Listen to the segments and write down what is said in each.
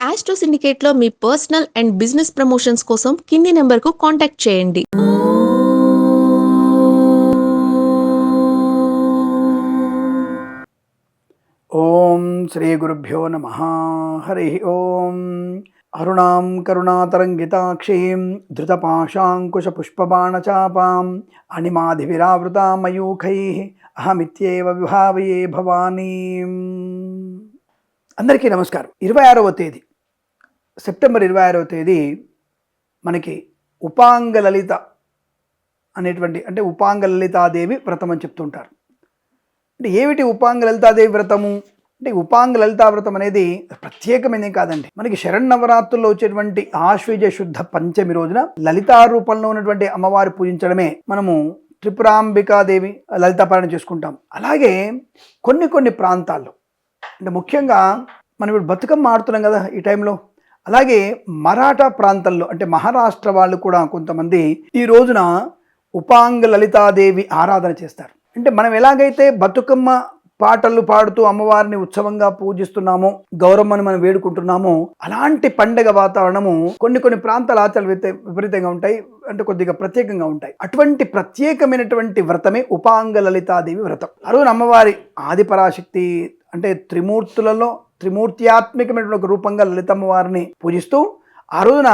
Astro సిండికేట్లో మీ personal and business promotions కోసం కింది నెంబర్కు కాంటాక్ట్ చేయండి. ఓం శ్రీ గురుభ్యో నమ. హరి ఓం. అరుణాం కరుణాతరంగితాక్షీం ధృతపాశాంకుశపుష్పబాణచాపాం అణిమాధివిరావృతామయూఖై అహమిత్యేవ విభావయే భవానీ. అందరికీ నమస్కారం. ఇరవై ఆరవ తేదీ. సెప్టెంబర్ ఇరవై ఆరవ తేదీ మనకి ఉపాంగ లలిత అనేటువంటి అంటే ఉపాంగ లలితాదేవి వ్రతం అని చెప్తుంటారు. అంటే ఏమిటి ఉపాంగ లలితాదేవి వ్రతము? అంటే ఉపాంగ లలితా వ్రతం అనేది ప్రత్యేకమైనది కాదండి. మనకి శరణవరాత్రుల్లో వచ్చేటువంటి ఆశ్వీజ శుద్ధ పంచమి రోజున లలితా రూపంలో ఉన్నటువంటి అమ్మవారి పూజించడమే మనము త్రిపురాంబికాదేవి లలితాపారాయణ చేసుకుంటాం. అలాగే కొన్ని కొన్ని ప్రాంతాల్లో అంటే ముఖ్యంగా మనం ఇప్పుడు బతుకమ్మ ఆడుతున్నాం కదా ఈ టైంలో. అలాగే మరాఠా ప్రాంతంలో అంటే మహారాష్ట్ర వాళ్ళు కూడా కొంతమంది ఈ రోజున ఉపాంగ లలితాదేవి ఆరాధన చేస్తారు. అంటే మనం ఎలాగైతే బతుకమ్మ పాటలు పాడుతూ అమ్మవారిని ఉత్సవంగా పూజిస్తున్నామో గౌరమ్మని మనం వేడుకుంటున్నామో అలాంటి పండగ వాతావరణము కొన్ని కొన్ని ప్రాంతాల ఆచారాలు విపరీతంగా ఉంటాయి. అంటే కొద్దిగా ప్రత్యేకంగా ఉంటాయి. అటువంటి ప్రత్యేకమైనటువంటి వ్రతమే ఉపాంగ లలితాదేవి వ్రతం. ఆ అమ్మవారి ఆదిపరాశక్తి అంటే త్రిమూర్తులలో త్రిమూర్త్యాత్మికమైనటువంటి ఒక రూపంగా లలితమ్మవారిని పూజిస్తూ ఆ రోజున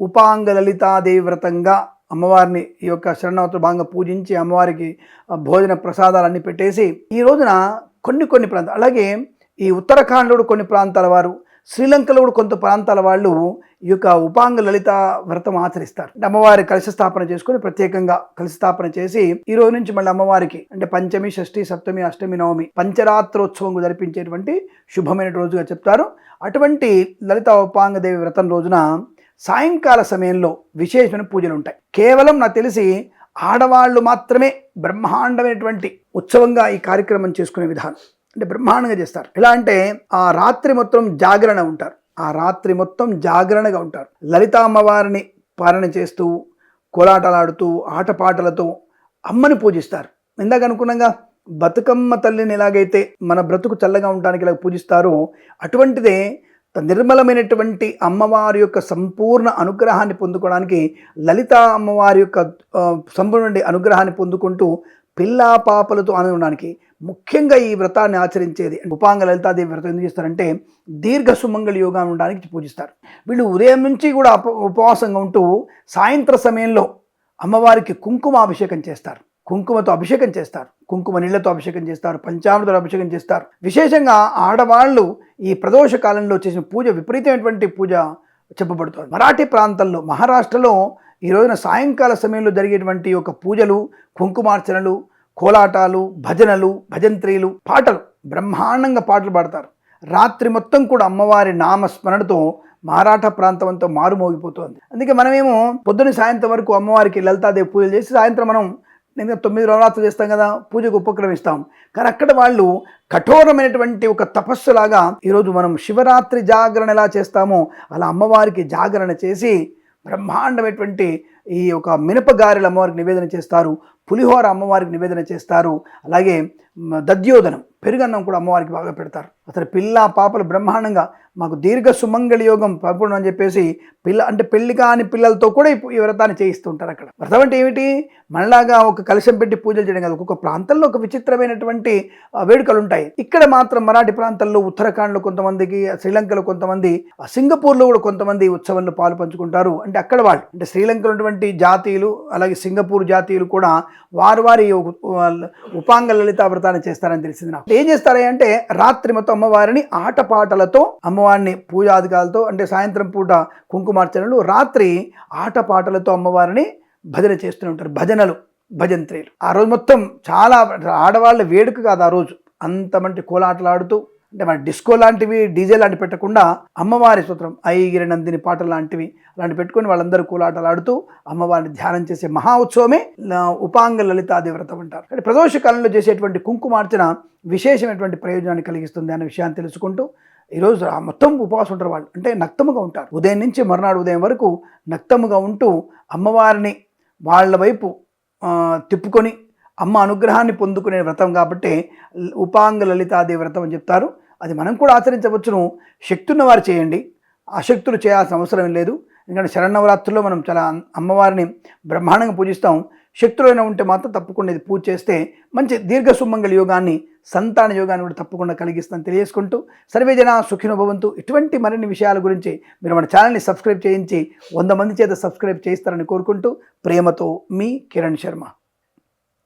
ఉపాంగ లలితాదేవి వ్రతంగా అమ్మవారిని ఈ యొక్క శరణవతులు భాగంగా పూజించి అమ్మవారికి భోజన ప్రసాదాలన్నీ పెట్టేసి ఈ రోజున కొన్ని కొన్ని ప్రాంతాలు అలాగే ఈ ఉత్తరాఖండ్లో కొన్ని ప్రాంతాల వారు శ్రీలంకలో కూడా కొంత ప్రాంతాల వాళ్ళు ఈ యొక్క ఉపాంగ లలిత వ్రతం ఆచరిస్తారు. అమ్మవారి కలశ స్థాపన చేసుకుని ప్రత్యేకంగా కలశ స్థాపన చేసి ఈ రోజు నుంచి మళ్ళీ అమ్మవారికి అంటే పంచమి షష్ఠి సప్తమి అష్టమి నవమి పంచరాత్రోత్సవం జరిపించేటువంటి శుభమైన రోజుగా చెప్తారు. అటువంటి లలిత ఉపాంగదేవి వ్రతం రోజున సాయంకాల సమయంలో విశేషమైన పూజలు ఉంటాయి. కేవలం నాకు తెలిసి ఆడవాళ్ళు మాత్రమే బ్రహ్మాండమైనటువంటి ఉత్సవంగా ఈ కార్యక్రమం చేసుకునే విధానం. అంటే బ్రహ్మాండంగా చేస్తారు. ఎలా అంటే ఆ రాత్రి మొత్తం జాగరణ ఉంటారు. ఆ రాత్రి మొత్తం జాగరణగా ఉంటారు. లలిత అమ్మవారిని పాలన చేస్తూ కోలాటలాడుతూ ఆటపాటలతో అమ్మని పూజిస్తారు. ఇందాక అనుకున్నాగా బతుకమ్మ తల్లిని ఎలాగైతే మన బ్రతుకు చల్లగా ఉండడానికి ఇలా పూజిస్తారో అటువంటిదే నిర్మలమైనటువంటి అమ్మవారి యొక్క సంపూర్ణ అనుగ్రహాన్ని పొందుకోవడానికి లలిత అమ్మవారి యొక్క సంపూర్ణ అనుగ్రహాన్ని పొందుకుంటూ పిల్లా పాపలతో ఆనందడానికి ముఖ్యంగా ఈ వ్రతాన్ని ఆచరించేది ఉపాంగ లలితాదేవి వ్రతం ఎందుకు చేస్తారంటే దీర్ఘ సుమంగళ యోగా ఉండడానికి పూజిస్తారు. వీళ్ళు ఉదయం నుంచి కూడా ఉపవాసంగా ఉంటూ సాయంత్ర సమయంలో అమ్మవారికి కుంకుమ అభిషేకం చేస్తారు. కుంకుమతో అభిషేకం చేస్తారు. కుంకుమ నీళ్ళతో అభిషేకం చేస్తారు. పంచామృతలు అభిషేకం చేస్తారు. విశేషంగా ఆడవాళ్ళు ఈ ప్రదోష కాలంలో చేసిన పూజ విపరీతమైనటువంటి పూజ చెప్పబడుతుంది. మరాఠీ ప్రాంతంలో మహారాష్ట్రలో ఈ రోజున సాయంకాల సమయంలో జరిగేటువంటి ఒక పూజలు కుంకుమార్చనలు కోలాటాలు భజనలు భజంత్రీలు పాటలు బ్రహ్మాండంగా పాటలు పాడతారు. రాత్రి మొత్తం కూడా అమ్మవారి నామస్మరణతో మరాఠా ప్రాంతం అంతా మారుమోగిపోతుంది. అందుకే మనమేమో పొద్దున్న సాయంత్రం వరకు అమ్మవారికి లలితాదేవి పూజలు చేసి సాయంత్రం మనం నేను తొమ్మిది నవరాత్రులు చేస్తాం కదా పూజకు ఉపక్రమిస్తాం కానీ అక్కడ వాళ్ళు కఠోరమైనటువంటి ఒక తపస్సులాగా ఈరోజు మనం శివరాత్రి జాగరణ ఎలా చేస్తామో అలా అమ్మవారికి జాగరణ చేసి బ్రహ్మాండమైనటువంటి ఈ యొక్క మినపగారెలు అమ్మవారికి నివేదన చేస్తారు పులిహోర అమ్మవారికి నివేదన చేస్తారు అలాగే దద్యోధనం దద్యోదనం పెరుగన్నం కూడా అమ్మవారికి బాగా పెడతారు. అసలు పిల్ల పాపలు బ్రహ్మాండంగా మాకు దీర్ఘ సుమంగళి యోగం పరిపూర్ణం అని చెప్పేసి పిల్ల అంటే పెళ్ళి కాని పిల్లలతో కూడా ఈ వ్రతాన్ని చేయిస్తుంటారు అక్కడ. వ్రతం అంటే ఏమిటి? మనలాగా ఒక కలశం పెట్టి పూజలు చేయడం కాదు. ఒక్కొక్క ప్రాంతంలో ఒక విచిత్రమైనటువంటి వేడుకలు ఉంటాయి. ఇక్కడ మాత్రం మరాఠీ ప్రాంతాల్లో ఉత్తరాఖండ్లో కొంతమందికి శ్రీలంకలో కొంతమంది ఆ, సింగపూర్లో కూడా కొంతమంది ఉత్సవంలో పాలు పంచుకుంటారు. అంటే అక్కడ వాళ్ళు అంటే శ్రీలంకలో ఉన్నటువంటి జాతీయులు అలాగే సింగపూర్ జాతీయులు కూడా వారి వారి ఉపాంగ లలితా వ్రతాన్ని చేస్తారని తెలిసింది నాకు. ఏం చేస్తారా అంటే రాత్రి మొత్తం అమ్మవారిని ఆటపాటలతో అమ్మవారిని పూజాదికాలతో అంటే సాయంత్రం పూట కుంకుమార్చనలు రాత్రి ఆటపాటలతో అమ్మవారిని భజన చేస్తూనే ఉంటారు. భజనలు భజంత్రీలు. ఆ రోజు మొత్తం చాలా ఆడవాళ్ళ వేడుక కాదు ఆ రోజు. అంత మంచి కోలాటలాడుతూ అంటే మన డిస్కో లాంటివి డీజే లాంటివి పెట్టకుండా అమ్మవారి సూత్రం ఐగిరి నందిని పాటలు లాంటివి అలాంటి పెట్టుకొని వాళ్ళందరూ కూలాటలాడుతూ అమ్మవారిని ధ్యానం చేసే మహా ఉత్సవమే ఉపాంగ లలితాది వ్రతం అంటారు. అంటే ప్రదోష కాలంలో చేసేటువంటి కుంకుమార్చన విశేషమైనటువంటి ప్రయోజనాన్ని కలిగిస్తుంది అనే విషయాన్ని తెలుసుకుంటూ ఈరోజు మొత్తం ఉపవాసం ఉంటారు వాళ్ళు. అంటే నక్తముగా ఉంటారు. ఉదయం నుంచి మరునాడు ఉదయం వరకు నక్తముగా ఉంటూ అమ్మవారిని వాళ్ళ వైపు తిప్పుకొని అమ్మ అనుగ్రహాన్ని పొందుకునే వ్రతం కాబట్టి ఉపాంగ లలితాదేవి వ్రతం అని చెప్తారు. అది మనం కూడా ఆచరించవచ్చును. శక్తి వారు చేయండి. అశక్తులు చేయాల్సిన అవసరం లేదు. ఎందుకంటే శరణవరాత్రుల్లో మనం చాలా అమ్మవారిని బ్రహ్మాండంగా పూజిస్తాం. శక్తులైనా ఉంటే మాత్రం తప్పకుండా ఇది పూజ చేస్తే మంచి దీర్ఘ సుమంగళ యోగాన్ని సంతాన యోగాన్ని కూడా తప్పకుండా కలిగిస్తాను తెలియజేసుకుంటూ సర్వే జన సుఖినో భవంతు. ఇటువంటి మరిన్ని విషయాల గురించి మీరు మన ఛానల్ని సబ్స్క్రైబ్ చేయించి వంద మంది చేత సబ్స్క్రైబ్ చేస్తారని కోరుకుంటూ ప్రేమతో మీ కిరణ్ శర్మ.